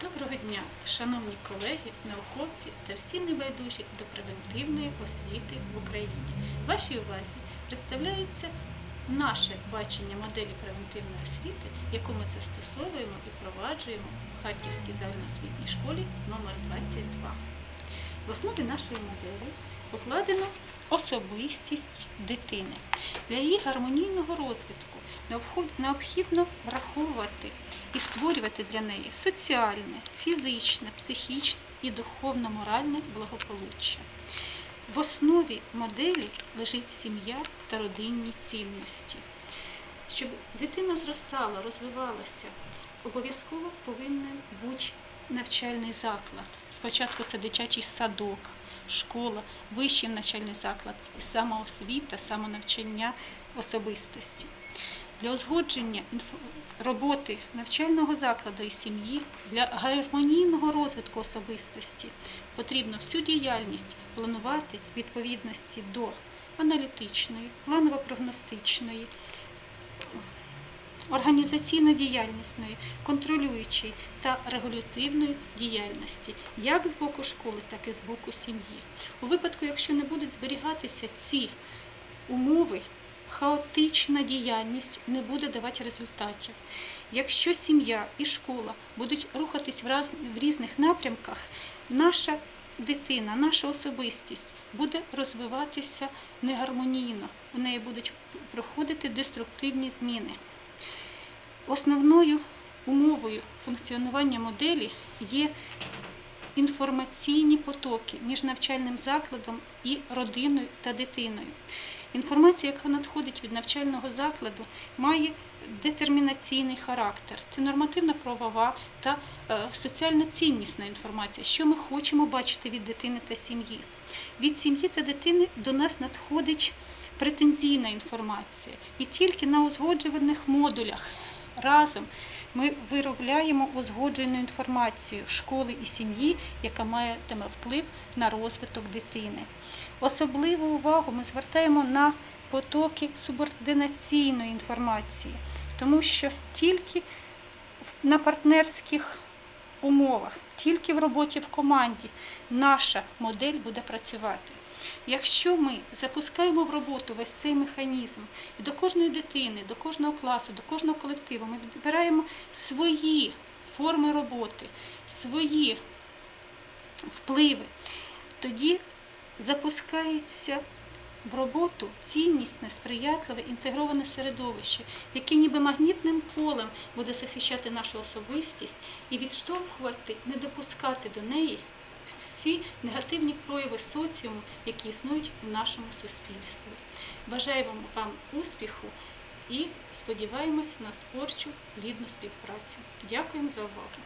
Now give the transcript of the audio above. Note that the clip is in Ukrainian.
Доброго дня, шановні колеги, науковці та всі небайдужі до превентивної освіти в Україні. Вашій увазі представляється наше бачення моделі превентивної освіти, яку ми застосовуємо і впроваджуємо в Харківській загальноосвітній школі номер 22 В основі нашої моделі покладено особистість дитини. Для її гармонійного розвитку необхідно враховувати і створювати для неї соціальне, фізичне, психічне і духовно-моральне благополуччя. В основі моделі лежить сім'я та родинні цінності. Щоб дитина зростала, розвивалася, обов'язково повинен бути навчальний заклад. Спочатку це дитячий садок, школа, вищий навчальний заклад і самоосвіта, самонавчання особистості. Для узгодження роботи навчального закладу і сім'ї для гармонійного розвитку особистості потрібно всю діяльність планувати відповідності до аналітичної, планово-прогностичної, організаційно-діяльнісної, контролюючої та регулятивної діяльності, як з боку школи, так і з боку сім'ї. У випадку, якщо не будуть зберігатися ці умови, хаотична діяльність не буде давати результатів. Якщо сім'я і школа будуть рухатись в різних напрямках, наша дитина, наша особистість буде розвиватися негармонійно. У неї будуть проходити деструктивні зміни. Основною умовою функціонування моделі є інформаційні потоки між навчальним закладом і родиною та дитиною. Інформація, яка надходить від навчального закладу, має детермінаційний характер. Це нормативно-правова та е, соціально-ціннісна інформація, що ми хочемо бачити від дитини та сім'ї. Від сім'ї та дитини до нас надходить претензійна інформація. І тільки на узгоджуваних модулях разом ми виробляємо узгоджену інформацію школи і сім'ї, яка матиме вплив на розвиток дитини. Особливу увагу ми звертаємо на потоки субординаційної інформації, тому що тільки на партнерських умовах, тільки в роботі в команді наша модель буде працювати. Якщо ми запускаємо в роботу весь цей механізм, і до кожної дитини, до кожного класу, до кожного колективу ми відбираємо свої форми роботи, свої впливи, тоді запускається в роботу ціннісне, сприятливе, інтегроване середовище, яке ніби магнітним полем буде захищати нашу особистість і відштовхувати, не допускати до неї всі негативні прояви соціуму, які існують в нашому суспільстві. Бажаємо вам успіху і сподіваємось на творчу плідну співпрацю. Дякуємо за увагу.